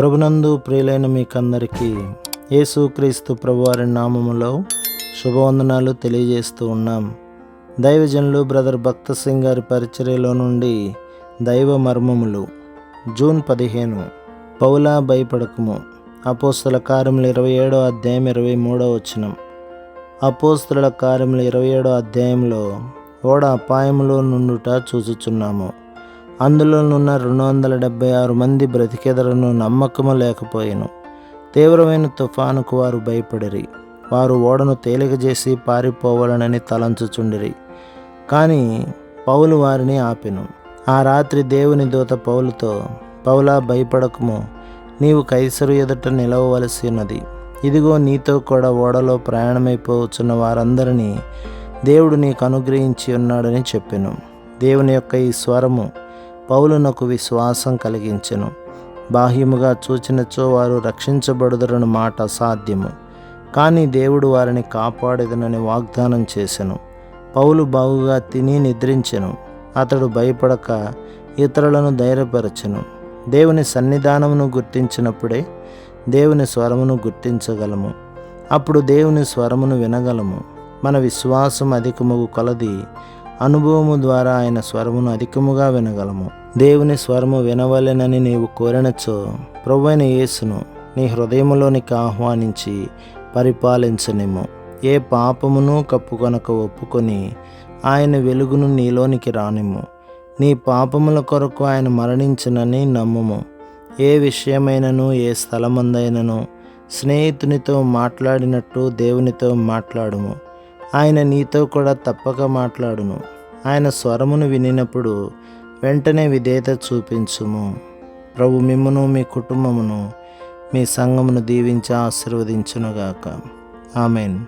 ప్రభునందు ప్రియులైన మీకందరికీ యేసుక్రీస్తు ప్రభువారి నామములో శుభవందనాలు తెలియజేస్తూ ఉన్నాం. దైవజనులు బ్రదర్ భక్త సింగ్ గారి పరిచర్యలో నుండి దైవ మర్మములు. జూన్ పదిహేను పౌలా భయపడకము. అపోస్తుల కార్యములు ఇరవై ఏడో అధ్యాయం ఇరవై మూడో వచనం. అపోస్తుల కార్యములు ఇరవై ఏడో అధ్యాయంలో ఓడ అపాయములో నుండుట చూచుచున్నాము. అందులోనున్న రెండు వందల డెబ్బై ఆరు మంది బ్రతికెదరను నమ్మకము లేకపోయాను. తీవ్రమైన తుఫానుకు వారు భయపడిరి. వారు ఓడను తేలికజేసి పారిపోవాలనని తలంచుచుండిరి. కానీ పౌలు వారిని ఆపెను. ఆ రాత్రి దేవుని దూత పౌలుతో పౌలా భయపడకము. నీవు కైసరు ఎదుట నిలవవలసి ఉన్నది. ఇదిగో నీతో కూడా ఓడలో ప్రయాణమైపోవచ్చున్న వారందరినీ దేవుడు నీకు అనుగ్రహించి ఉన్నాడని చెప్పాను. దేవుని యొక్క ఈ స్వరము పౌలునకు విశ్వాసం కలిగించెను. బాహ్యముగా చూచినచో వారు రక్షించబడుదరని మాట అసాధ్యము. కానీ దేవుడు వారిని కాపాడేదనని వాగ్దానం చేసెను. పౌలు బాగుగా తిని నిద్రించెను. అతడు భయపడక ఇతరులను ధైర్యపరచెను. దేవుని సన్నిధానమును గుర్తించినప్పుడే దేవుని స్వరమును గుర్తించగలము. అప్పుడు దేవుని స్వరమును వినగలము. మన విశ్వాసం అధికముగు కొలది అనుభవము ద్వారా ఆయన స్వరమును అధికముగా వినగలము. దేవుని స్వరము వినవలెనని నీవు కోరినచో ప్రభువైన యేసును నీ హృదయములోనికి ఆహ్వానించి పరిపాలించనేమో ఏ పాపమును కప్పుకొనక ఒప్పుకొని ఆయన వెలుగును నీలోనికి రానిము నీ పాపముల కొరకు ఆయన మరణించినని నమ్ముము. ఏ విషయమైనను ఏ స్థలమందైనను స్నేహితునితో మాట్లాడినట్టు దేవునితో మాట్లాడుము. ఆయన నీతో కూడా తప్పక మాట్లాడును. ఆయన స్వరమును వినినప్పుడు వెంటనే విధేయత చూపించుము. ప్రభు మిమ్మును మీ కుటుంబమును మీ సంఘమును దీవించి ఆశీర్వదించునుగాక. ఆమెన్.